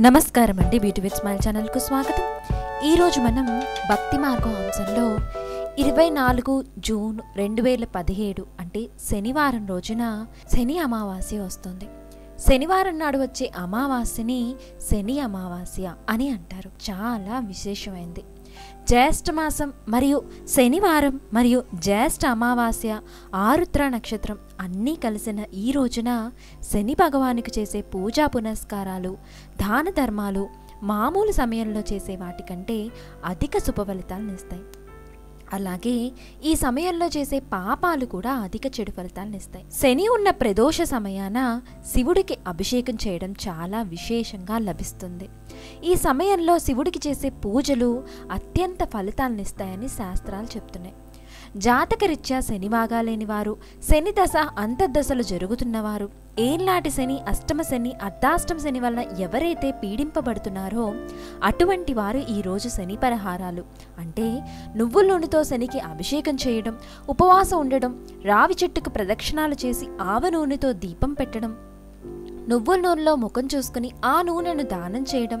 నమస్కారం అండి beauty with smile ఛానల్కు స్వాగతం. ఈరోజు మనం భక్తి మార్గం అంశంలో ఇరవై నాలుగు జూన్ రెండు వేల పదిహేడు అంటే శనివారం రోజున శని అమావాస్య వస్తుంది. శనివారం నాడు వచ్చే అమావాస్యని శని అమావాస్య అని అంటారు. చాలా విశేషమైంది. జ్యేష్ఠ మాసం మరియు శనివారం మరియు జ్యేష్ఠ అమావాస్య ఆరుద్ర నక్షత్రం అన్నీ కలిసిన ఈ రోజున శని భగవానికి చేసే పూజా పునస్కారాలు దాన ధర్మాలు మామూలు సమయంలో చేసే వాటికంటే అధిక శుభఫలితాలను ఇస్తాయి అలాగే ఈ సమయంలో చేసే పాపాలు కూడా అధిక చెడు ఫలితాలను ఇస్తాయి. శని ఉన్న ప్రదోష సమయాన శివుడికి అభిషేకం చేయడం చాలా విశేషంగా లభిస్తుంది. ఈ సమయంలో శివుడికి చేసే పూజలు అత్యంత ఫలితాలను ఇస్తాయని శాస్త్రాలు చెప్తున్నాయి. జాతకరీత్యా శని బాగాలేని వారు శని దశ అంతర్దశలు జరుగుతున్నవారు. ఏళ్ళాటి శని అష్టమ శని అర్ధాష్టమ శని వలన ఎవరైతే పీడింపబడుతున్నారో అటువంటి వారు ఈరోజు శని పరిహారాలు. అంటే నువ్వుల నూనెతో శనికి అభిషేకం చేయడం ఉపవాసం ఉండడం రావి చెట్టుకు ప్రదక్షిణాలు చేసి ఆవ నూనెతో దీపం పెట్టడం నువ్వుల నూనెలో ముఖం చూసుకుని ఆ నూనెను దానం చేయడం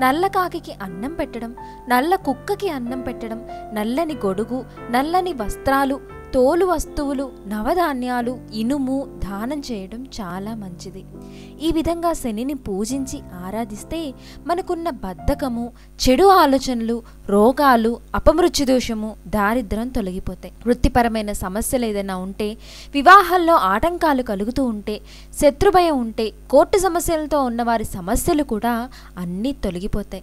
నల్ల కాకికి అన్నం పెట్టడం నల్ల కుక్కకి అన్నం పెట్టడం నల్లని గొడుగు నల్లని వస్త్రాలు తోలు వస్తువులు నవధాన్యాలు ఇనుము దానం చేయడం చాలా మంచిది. ఈ విధంగా శనిని పూజించి ఆరాధిస్తే మనకున్న బద్ధకము చెడు ఆలోచనలు రోగాలు అపమృత్యు దోషము దారిద్రం తొలగిపోతాయి. వృత్తిపరమైన సమస్యలు ఏదైనా ఉంటే వివాహాల్లో ఆటంకాలు కలుగుతూ ఉంటే శత్రుభయం ఉంటే కోర్టు సమస్యలతో ఉన్న వారి సమస్యలు కూడా అన్నీ తొలగిపోతాయి.